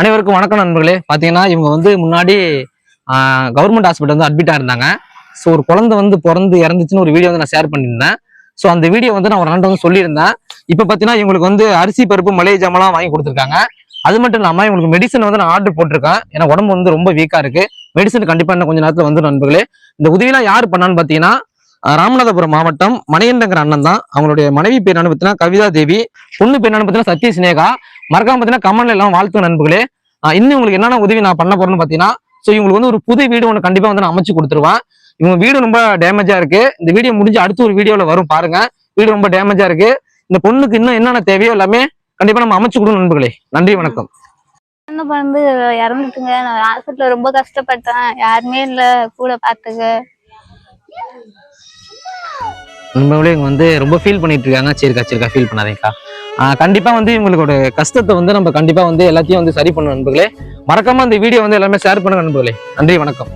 அனைவருக்கும் வணக்கம் நண்பர்களே. பார்த்தீங்கன்னா இவங்க வந்து முன்னாடி கவர்மெண்ட் ஹாஸ்பிட்டல் வந்து அட்மிட்டாக இருந்தாங்க ஸோ ஒரு குழந்தை வந்து பிறந்து இறந்துச்சுன்னு ஒரு வீடியோ வந்து நான் ஷேர் பண்ணியிருந்தேன். ஸோ அந்த வீடியோ வந்து நான் ஒரு நாள் வந்து சொல்லியிருந்தேன். இப்போ பார்த்தீங்கன்னா இவங்களுக்கு வந்து அரிசி பருப்பு மளிகை ஜாமெல்லாம் வாங்கி கொடுத்துருக்காங்க. அது மட்டும் இல்லாமல் இவங்களுக்கு மெடிசன் வந்து நான் ஆர்டர் போட்டிருக்கேன். ஏன்னா உடம்பு வந்து ரொம்ப வீக்காக இருக்கு. மெடிசன் கண்டிப்பாக இன்னும் கொஞ்சம் நேரத்தில் வந்து நண்பர்களே. இந்த உதவிலாம் யார் பண்ணான்னு பார்த்தீங்கன்னா ராமநாதபுரம் மாவட்டம் மணிகண்டங்கிற அண்ணன் தான். அவங்களுடைய மனைவி பேர் என்னன்னு பார்த்தீங்கன்னா கவிதா தேவி. பொண்ணு பேர் என்னன்னு பார்த்தீங்கன்னா சத்ய சினேகா. மறக்காம பார்த்தீங்கன்னா கமெண்ட்ல எல்லாம் வாழ்த்து நண்பர்களே. இன்னும் உங்களுக்கு என்னென்ன உதவி நான் பண்ண போறேன்னு பார்த்தீங்கன்னா ஸோ இவங்களுக்கு வந்து ஒரு புது வீடு ஒன்று கண்டிப்பாக வந்து நான் அமைச்சு கொடுத்துருவேன். இவங்க வீடு ரொம்ப டேமேஜா இருக்கு. இந்த வீடியோ முடிஞ்சு அடுத்த ஒரு வீடியோல வரும் பாருங்க. வீடு ரொம்ப டேமேஜா இருக்கு. இந்த பொண்ணுக்கு இன்னும் என்னென்ன தேவையோ எல்லாமே கண்டிப்பா நம்ம அமைச்சு கொடுக்கணும் நண்பர்களே. நன்றி வணக்கம். வந்து இறந்துட்டுங்க. நான் ஹாஸ்பிட்டல்ல ரொம்ப கஷ்டப்பட்டேன். யாருமே இல்ல. கூட பாத்துக்க நண்பர்களே இவங்க வந்து ரொம்ப ஃபீல் பண்ணிட்டு இருக்காங்க. சரிக்கா சரிக்கா ஃபீல் பண்ணாதீங்கக்கா. ஆஹ் கண்டிப்பா வந்து இவங்களோட கஷ்டத்தை வந்து நம்ம கண்டிப்பா வந்து எல்லாத்தையும் வந்து சரி பண்ணணும் நண்பர்களே. மறக்காம அந்த வீடியோ வந்து எல்லாமே ஷேர் பண்ணுங்க நண்பர்களே. நன்றி வணக்கம்.